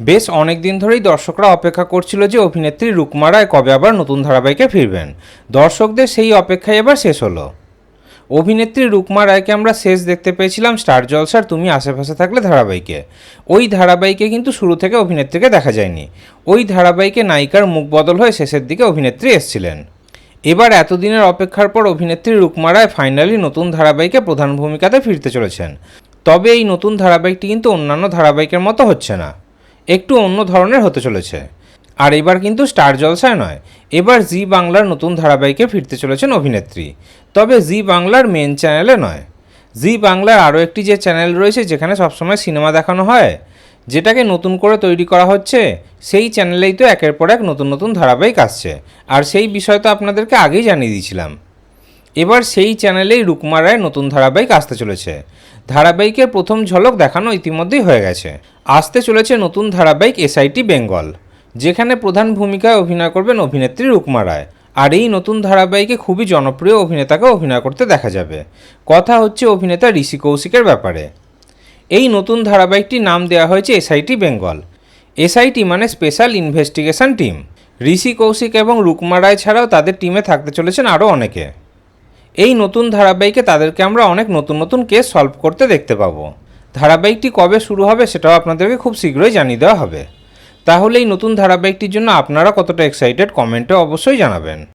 বেশ অনেক দিন ধরেই দর্শকরা অপেক্ষা করছিল যে অভিনেত্রী রুকমা রায় কবে আবার নতুন ধারাবাহিকে ফিরবেন। দর্শকদের সেই অপেক্ষায় এবার শেষ হলো। অভিনেত্রী রুকমা রায়কে আমরা শেষ দেখতে পেয়েছিলাম স্টার জলসার তুমি আশেপাশে থাকলে ধারাবাহিকে। ওই ধারাবাহিকে কিন্তু শুরু থেকে অভিনেত্রীকে দেখা যায়নি। ওই ধারাবাহিকে নায়িকার মুখ বদল হয়ে শেষের দিকে অভিনেত্রী এসেছিলেন। এবার এতদিনের অপেক্ষার পর অভিনেত্রী রুকমা রায় ফাইনালি নতুন ধারাবাহিকে প্রধান ভূমিকাতে ফিরতে চলেছেন। তবে এই নতুন ধারাবাহিকটি কিন্তু অন্যান্য ধারাবাহিকের মতো হচ্ছে না। একটু অন্য ধরনের হতে চলেছে। আর এবার কিন্তু স্টার জলসায় নয়, এবার জি বাংলার নতুন ধারাবাহিকে ফিরতে চলেছেন অভিনেত্রী। তবে জি বাংলার মেন চ্যানেলে নয়। জি বাংলার আরও একটি যে চ্যানেল রয়েছে যেখানে সবসময় সিনেমা দেখানো হয়, যেটাকে নতুন করে তৈরি করা হচ্ছে, সেই চ্যানেলেই তো একের পর এক নতুন নতুন ধারাবাহিক আসছে। আর সেই বিষয় তো আপনাদেরকে আগেই জানিয়ে দিয়েছিলাম। এবার সেই চ্যানেলেই রুকমা রায় নতুন ধারাবাহিক আসতে চলেছে। ধারাবাহিকের প্রথম ঝলক দেখানো ইতিমধ্যেই হয়ে গেছে। আসতে চলেছে নতুন ধারাবাহিক এসআইটি বেঙ্গল যেখানে প্রধান ভূমিকায় অভিনয় করবেন অভিনেত্রী রুকমা রায়। আর এই নতুন ধারাবাহিকে খুবই জনপ্রিয় অভিনেতাকে অভিনয় করতে দেখা যাবে। কথা হচ্ছে অভিনেতা ঋষি কৌশিকের ব্যাপারে। এই নতুন ধারাবাহিকটির নাম দেওয়া হয়েছে এসআইটি বেঙ্গল এসআইটি মানে special investigation team Rishi Kaushik এবং রুকমা রায় ছাড়াও তাদের টিমে থাকতে চলেছেন আরও অনেকে। এই নতুন ধারাবাহিকে তাদেরকে আমরা অনেক নতুন নতুন কেস সলভ করতে দেখতে পাবো। ধারাবাহিকটি কবে শুরু হবে সেটাও আপনাদেরকে খুব শীঘ্রই জানিয়ে দেওয়া হবে। তাহলে এই নতুন ধারাবাহিকটির জন্য আপনারা কতটা এক্সাইটেড কমেন্টে অবশ্যই জানাবেন।